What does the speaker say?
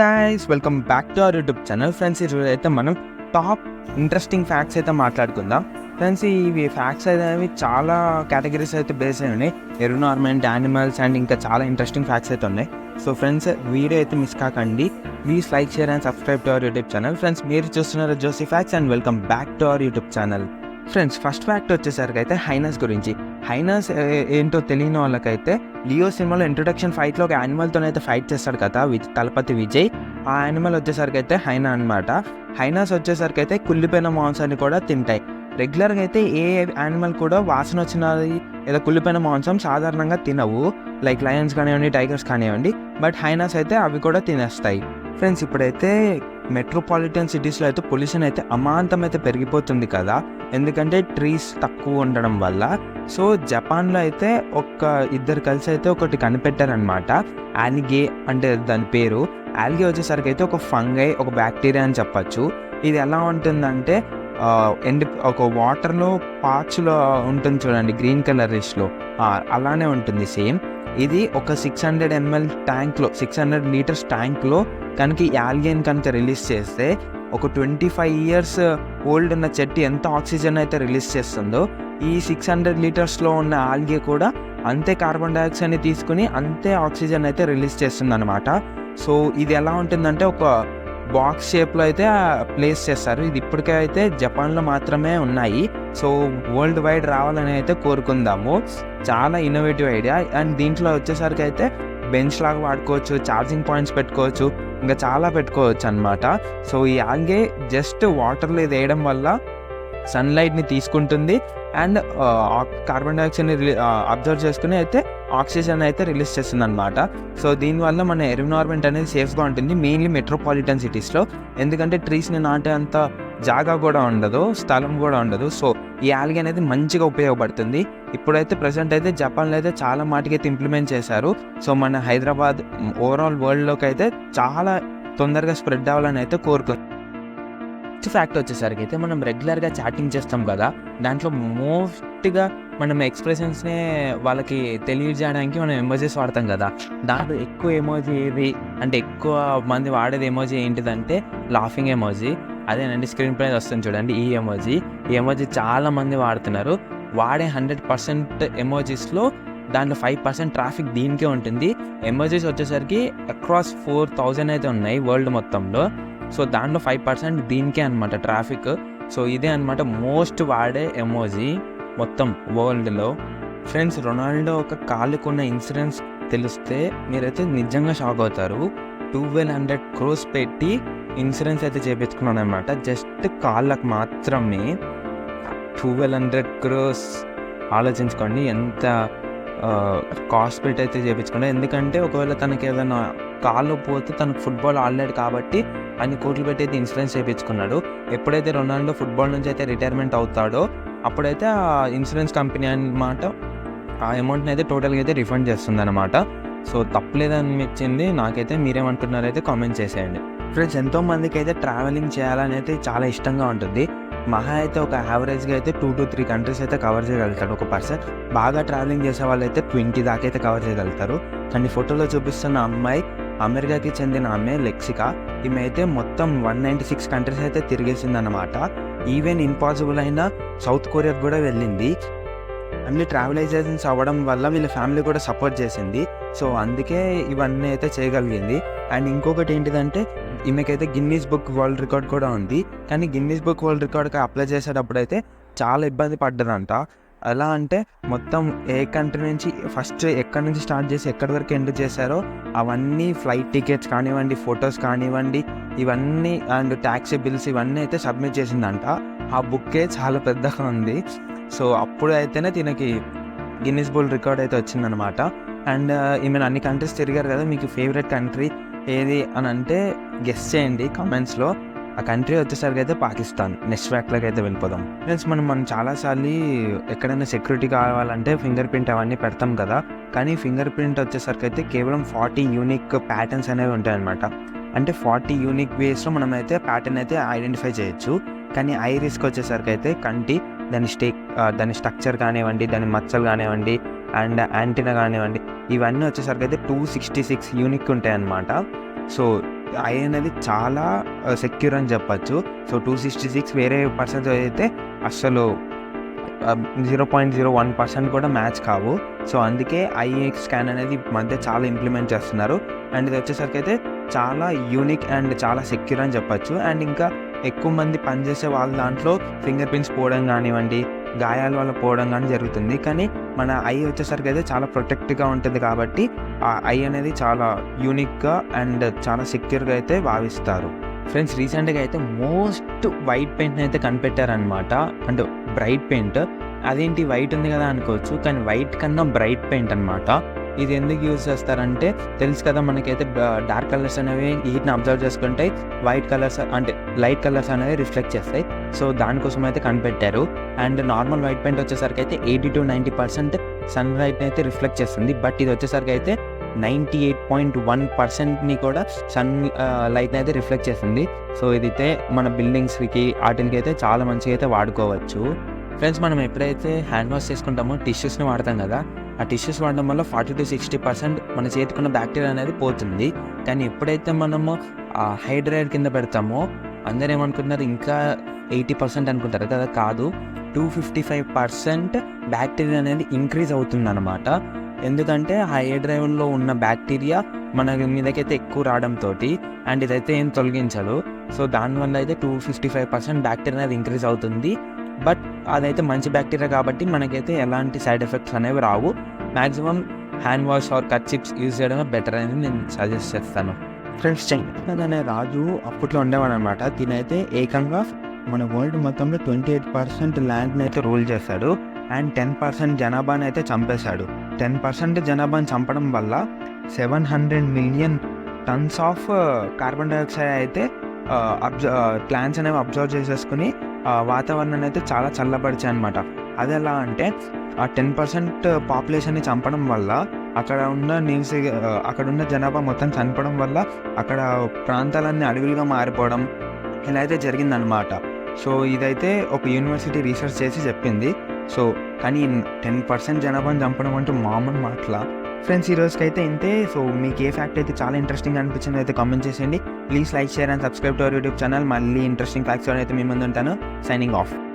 Guys welcome back to our YouTube channel friends ఈరోజు అయితే మనం టాప్ ఇంట్రెస్టింగ్ ఫ్యాక్ట్స్ అయితే మాట్లాడుకుందాం. ఫ్రెండ్స్ ఇవి ఫ్యాక్ట్స్ అనేవి చాలా కేటగిరీస్ అయితే బేస్ అయి ఉన్నాయి. ఎరునార్మెంట్ యానిమల్స్ అండ్ ఇంకా చాలా ఇంట్రెస్టింగ్ ఫ్యాక్ట్స్ అయితే ఉన్నాయి. సో ఫ్రెండ్స్ వీడియో అయితే మిస్ కాకండి. Please like share and subscribe to our YouTube channel friends మీరు చూస్తున్నారు Josie facts and welcome back to our YouTube channel friends first fact వచ్చేసరికి అయితే హైనస్ గురించి. హైనస్ ఏంటో తెలియని వాళ్ళకైతే లియో సినిమాలో ఇంట్రొడక్షన్ ఫైట్లో ఒక యానిమల్తో అయితే ఫైట్ చేస్తాడు కదా తలపతి విజయ్. ఆ యానిమల్ వచ్చేసరికి అయితే హైనా అనమాట హైనాస్ వచ్చేసరికి అయితే కుళ్ళిపోయిన మాంసాన్ని కూడా తింటాయి. రెగ్యులర్గా అయితే ఏ యానిమల్ కూడా వాసన వచ్చినది లేదా కుళ్ళిపోయిన మాంసం సాధారణంగా తినవు. లైక్ లయన్స్ కానివ్వండి టైగర్స్ కానివ్వండి బట్ హైనాస్ అయితే అవి కూడా తినేస్తాయి. ఫ్రెండ్స్ ఇప్పుడైతే మెట్రోపాలిటన్ సిటీస్లో అయితే పొల్యూషన్ అయితే అమాంతం అయితే పెరిగిపోతుంది కదా. ఎందుకంటే ట్రీస్ తక్కువ ఉండడం వల్ల. సో జపాన్లో అయితే ఒక ఇద్దరు కలిసి అయితే ఒకటి కనిపెట్టారనమాట యాలిగే అంటే దాని పేరు. యాలిగే వచ్చేసరికి అయితే ఒక ఫంగై ఒక బ్యాక్టీరియా అని చెప్పచ్చు. ఇది ఎలా ఉంటుందంటే ఎండి ఒక వాటర్లో పాచ్లో ఉంటుంది చూడండి గ్రీన్ కలర్ రిష్లో. అలానే ఉంటుంది సేమ్. ఇది ఒక సిక్స్ హండ్రెడ్ ఎంఎల్ ట్యాంక్లో సిక్స్ హండ్రెడ్ లీటర్స్ ట్యాంక్లో కనుక ఈ కనుక రిలీజ్ చేస్తే ఒక ట్వంటీ ఫైవ్ ఇయర్స్ ఓల్డ్ ఉన్న చెట్టు ఎంత ఆక్సిజన్ అయితే రిలీజ్ చేస్తుందో ఈ సిక్స్ హండ్రెడ్ లీటర్స్లో ఉన్న ఆల్గే కూడా అంతే కార్బన్ డైఆక్సైడ్ని తీసుకుని అంతే ఆక్సిజన్ అయితే రిలీజ్ చేస్తుంది అనమాట సో ఇది ఎలా ఉంటుందంటే ఒక బాక్స్ షేప్లో అయితే ప్లేస్ చేస్తారు. ఇది ఇప్పటికే అయితే జపాన్లో మాత్రమే ఉన్నాయి. సో వరల్డ్ వైడ్ రావాలని అయితే కోరుకుందాము. చాలా ఇన్నోవేటివ్ ఐడియా అండ్ దీంట్లో వచ్చేసరికి అయితే బెంచ్ లాగా వాడుకోవచ్చు ఛార్జింగ్ పాయింట్స్ పెట్టుకోవచ్చు ఇంకా చాలా పెట్టుకోవచ్చు అనమాట సో ఈ ఆల్గే జస్ట్ వాటర్లో ఇది వేయడం వల్ల సన్లైట్ని తీసుకుంటుంది. అండ్ కార్బన్ డైఆక్సైడ్ని అబ్జర్వ్ చేసుకుని అయితే ఆక్సిజన్ అయితే రిలీజ్ చేస్తుంది అనమాట సో దీనివల్ల మన ఎన్విరాన్మెంట్ అనేది సేఫ్గా ఉంటుంది మెయిన్లీ మెట్రోపాలిటన్ సిటీస్లో ఎందుకంటే ట్రీస్ని నాటే అంత జాగా కూడా ఉండదు స్థలం కూడా ఉండదు. సో ఈ ఆల్గే అనేది మంచిగా ఉపయోగపడుతుంది. ఇప్పుడైతే ప్రజెంట్ అయితే జపాన్లో అయితే చాలా మాటికి అయితే ఇంప్లిమెంట్ చేశారు. సో మన హైదరాబాద్ ఓవరాల్ వరల్డ్లోకి అయితే చాలా తొందరగా స్ప్రెడ్ అవ్వాలని అయితే కోరుకుంది నెక్స్ట్ ఫ్యాక్ట్ వచ్చేసరికి అయితే మనం రెగ్యులర్గా చాటింగ్ చేస్తాం కదా. దాంట్లో మోస్ట్గా మనం ఎక్స్ప్రెషన్స్నే వాళ్ళకి తెలియజేయడానికి మనం ఎమోజీస్ వాడతాం కదా. దాంట్లో ఎక్కువ ఎమోజీ ఏది? అంటే ఎక్కువ మంది వాడేది ఎమోజీ ఏంటిదంటే లాఫింగ్ ఎమోజీ అదేనండి స్క్రీన్ ప్రైజ్ వస్తుంది చూడండి ఈ ఎమోజీ ఈ ఎమోజీ చాలామంది వాడుతున్నారు. వాడే హండ్రెడ్ పర్సెంట్ ఎమోజీస్లో దాంట్లో ఫైవ్ పర్సెంట్ ట్రాఫిక్ దీనికే ఉంటుంది. ఎమోజీస్ వచ్చేసరికి అక్రాస్ ఫోర్ థౌజండ్ అయితే ఉన్నాయి వరల్డ్ మొత్తంలో. సో దాంట్లో ఫైవ్ పర్సెంట్ దీనికే అనమాట ట్రాఫిక్ సో ఇదే అనమాట మోస్ట్ వాడే ఎమోజీ మొత్తం వరల్డ్లో ఫ్రెండ్స్ రొనాల్డో ఒక కాలుకున్న ఇన్సూరెన్స్ తెలిస్తే మీరైతే నిజంగా షాక్ అవుతారు. ట్వెల్వ్ హండ్రెడ్ క్రోస్ పెట్టి ఇన్సూరెన్స్ అయితే చేపించుకున్నాను అనమాట జస్ట్ కాళ్ళకు మాత్రమే ట్వెల్వ్ హండ్రెడ్ క్రోస్ ఆలోచించుకోండి. ఎంత కాస్ట్ పెట్టి అయితే చేయించుకోండి ఎందుకంటే ఒకవేళ తనకి ఏదైనా కాళ్ళు పోతే తనకు ఫుట్బాల్ ఆడలేడు కాబట్టి అన్ని కోట్లు పెట్టి అయితే ఇన్సూరెన్స్ చేయించుకున్నాడు ఎప్పుడైతే రొనాల్డో ఫుట్బాల్ నుంచి అయితే రిటైర్మెంట్ అవుతాడో అప్పుడైతే ఆ ఇన్సూరెన్స్ కంపెనీ అన్నమాట ఆ అమౌంట్ని అయితే టోటల్గా అయితే రిఫండ్ చేస్తుంది అనమాట సో తప్పలేదనిపించింది నాకైతే మీరేమంటున్నారైతే కామెంట్ చేసేయండి. ఫ్రెండ్స్ ఎంతో మందికి అయితే ట్రావెలింగ్ చేయాలని అయితే చాలా ఇష్టంగా ఉంటుంది. మహా అయితే ఒక యావరేజ్గా అయితే టూ టు త్రీ కంట్రీస్ అయితే కవర్ చేయగలుగుతాడు ఒక పర్సన్ బాగా ట్రావెలింగ్ చేసే వాళ్ళు అయితే ట్వంటీ దాకా అయితే కవర్ చేయగలుగుతారు. కానీ ఫోటోలో చూపిస్తున్న అమ్మాయి అమెరికాకి చెందిన ఆమె లెక్సికా ఈమె అయితే మొత్తం వన్ నైంటీ సిక్స్ కంట్రీస్ అయితే తిరిగేసింది అనమాట ఈవెన్ ఇంపాసిబుల్ అయిన సౌత్ కొరియాకి కూడా వెళ్ళింది. అన్ని ట్రావెలైజేషన్స్ అవ్వడం వల్ల వీళ్ళ ఫ్యామిలీ కూడా సపోర్ట్ చేసింది. సో అందుకే ఇవన్నీ అయితే చేయగలిగింది. అండ్ ఇంకొకటి ఏంటిదంటే ఈమెకైతే గిన్నీస్ బుక్ వరల్డ్ రికార్డ్ కూడా ఉంది. కానీ గిన్నీస్ బుక్ వరల్డ్ రికార్డ్కి అప్లై చేసేటప్పుడైతే చాలా ఇబ్బంది పడ్డదంట. ఎలా అంటే మొత్తం ఏ కంట్రీ నుంచి ఫస్ట్ ఎక్కడి నుంచి స్టార్ట్ చేసి ఎక్కడి వరకు ఎండ్ చేశారో అవన్నీ ఫ్లైట్ టికెట్స్ కానివ్వండి ఫొటోస్ కానివ్వండి ఇవన్నీ అండ్ ట్యాక్సీ బిల్స్ ఇవన్నీ అయితే సబ్మిట్ చేసిందంట. ఆ బుక్కే చాలా పెద్దగా ఉంది. సో అప్పుడు అయితేనే తినకి గిన్నీస్ బుల్ రికార్డ్ అయితే వచ్చిందనమాట అండ్ ఈమె uh, అన్ని కంట్రీస్ తిరిగారు కదా మీకు ఫేవరెట్ కంట్రీ ఏది అని అంటే గెస్ట్ చేయండి కామెంట్స్లో ఆ కంట్రీ వచ్చేసరికి అయితే పాకిస్తాన్. నెక్స్ట్ ఫ్యాక్ట్లోకి అయితే వెళ్ళిపోదాం. ఫ్రెండ్స్ మనం మనం చాలాసార్లు ఎక్కడైనా సెక్యూరిటీ కావాలంటే ఫింగర్ ప్రింట్ అవన్నీ పెడతాం కదా. కానీ ఫింగర్ ప్రింట్ వచ్చేసరికి అయితే కేవలం ఫార్టీ యూనిక్ ప్యాటర్న్స్ అనేవి ఉంటాయన్నమాట. అంటే ఫార్టీ యూనిక్ వేస్లో మనం అయితే ప్యాటర్న్ అయితే ఐడెంటిఫై చేయొచ్చు. కానీ ఐ రిస్క్ వచ్చేసరికి అయితే కంటి దాని స్టేక్ దాని స్ట్రక్చర్ కానివ్వండి దాని మచ్చలు కానివ్వండి అండ్ యాంటీనా కానివ్వండి ఇవన్నీ వచ్చేసరికి అయితే టూ సిక్స్టీ సిక్స్ యూనిక్ ఉంటాయన్నమాట. సో ఐ అనేది చాలా సెక్యూర్ అని చెప్పచ్చు. సో టూ సిక్స్టీ సిక్స్ వేరే పర్సెంటేజ్ అయితే అస్సలు zero point zero one percent కూడా మ్యాచ్ కావు. సో అందుకే ఐఏ స్కాన్ అనేది మధ్య చాలా ఇంప్లిమెంట్ చేస్తున్నారు. అండ్ ఇది వచ్చేసరికి అయితే చాలా యూనిక్ అండ్ చాలా సెక్యూర్ అని చెప్పచ్చు. అండ్ ఇంకా ఎక్కువ మంది పనిచేసే వాళ్ళ దాంట్లో ఫింగర్ ప్రింట్స్ పోవడం కానివ్వండి గాయాల వల్ల పోవడం కానీ జరుగుతుంది. కానీ మన ఐ వచ్చేసరికి అయితే చాలా ప్రొటెక్ట్గా ఉంటుంది కాబట్టి ఆ ఐ అనేది చాలా యూనిక్గా అండ్ చాలా సెక్యూర్గా అయితే భావిస్తారు. ఫ్రెండ్స్ రీసెంట్గా అయితే మోస్ట్ వైట్ పెయింట్ని అయితే కనిపెట్టారనమాట అండ్ బ్రైట్ పెయింట్. అదేంటి వైట్ ఉంది కదా అనుకోవచ్చు కానీ వైట్ కన్నా బ్రైట్ పెయింట్ అనమాట ఇది ఎందుకు యూజ్ చేస్తారంటే తెలుసు కదా మనకైతే డార్క్ కలర్స్ అనేవి హీట్ని అబ్జర్వ్ చేసుకుంటే వైట్ కలర్స్ అంటే లైట్ కలర్స్ అనేవి రిఫ్లెక్ట్ చేస్తాయి. సో దానికోసం అయితే కనిపెట్టారు. అండ్ నార్మల్ వైట్ పెయింట్ వచ్చేసరికి అయితే eighty to ninety percent sun లైట్ని అయితే రిఫ్లెక్ట్ చేస్తుంది. బట్ ఇది వచ్చేసరికి అయితే నైంటీ ఎయిట్ పాయింట్ వన్ పర్సెంట్ని కూడా సన్ లైట్ని అయితే రిఫ్లెక్ట్ చేస్తుంది. సో ఇదైతే మన బిల్డింగ్స్కి వాటికి అయితే చాలా మంచిగా అయితే వాడుకోవచ్చు. ఫ్రెండ్స్ మనం ఎప్పుడైతే హ్యాండ్ వాష్ చేసుకుంటామో టిష్యూస్ని వాడతాం కదా ఆ టిష్యూస్ వాడడం వల్ల ఫార్టీ టు సిక్స్టీ పర్సెంట్ మన చేతికున్న బ్యాక్టీరియా అనేది పోతుంది. కానీ ఎప్పుడైతే మనము హైడ్రైడ్ కింద పెడతామో అందరూ ఏమనుకుంటున్నారు ఇంకా ఎయిటీ పర్సెంట్ అనుకుంటారు. కదా కాదు. Two fifty five percent bacteria అనేది ఇంక్రీజ్ అవుతుంది అనమాట ఎందుకంటే హై డ్రైవ్లో ఉన్న బ్యాక్టీరియా మన మీదకైతే ఎక్కువ రావడంతో అండ్ ఇదైతే ఏం తొలగించదు. సో దానివల్ల అయితే two fifty five percent bacteria అనేది ఇంక్రీజ్ అవుతుంది. బట్ అదైతే మంచి బ్యాక్టీరియా కాబట్టి మనకైతే ఎలాంటి సైడ్ ఎఫెక్ట్స్ అనేవి రావు. Maximum hand wash or cut chips use చేయడమే బెటర్ అని నేను సజెస్ట్ చేస్తాను. ఫ్రెండ్స్ చైనా అనే రాజు అప్పట్లో ఉండేవాడు అనమాట దీనైతే ఏకంగా మన వరల్డ్ మొత్తంలో ట్వంటీ ఎయిట్ పర్సెంట్ ల్యాండ్ని అయితే రూల్ చేశాడు. అండ్ టెన్ పర్సెంట్ జనాభాని అయితే చంపేశాడు. టెన్ పర్సెంట్ జనాభాని చంపడం వల్ల seven hundred million tons of carbon dioxide అయితే అబ్జ ప్లాంట్స్ అనేవి అబ్జర్వ్ చేసేసుకుని వాతావరణాన్ని అయితే చాలా చల్లబరిచాయి అనమాట అది ఎలా అంటే ఆ టెన్ పర్సెంట్ పాపులేషన్ని చంపడం వల్ల అక్కడ ఉన్న నివసి అక్కడ ఉన్న జనాభా మొత్తం చనిపోవడం వల్ల అక్కడ ప్రాంతాలన్నీ అడవులుగా మారిపోవడం ఇలా అయితే జరిగిందనమాట సో ఇదైతే ఒక యూనివర్సిటీ రీసెర్చ్ చేసి చెప్పింది. సో కానీ టెన్ పర్సెంట్ జనాభాని చంపడం అంటే మామూలు మాటల. ఫ్రెండ్స్ ఈ రోజుకి అయితే ఇంతే. సో మీకు ఏ ఫ్యాక్ట్ అయితే చాలా ఇంట్రెస్టింగ్ అనిపించింది అయితే కామెంట్ చేసేయండి. Please like share and subscribe to our YouTube channel. మళ్ళీ ఇంట్రెస్టింగ్ ఫ్యాక్ట్స్ అయితే మీ ముందు ఉంటాను. Signing off.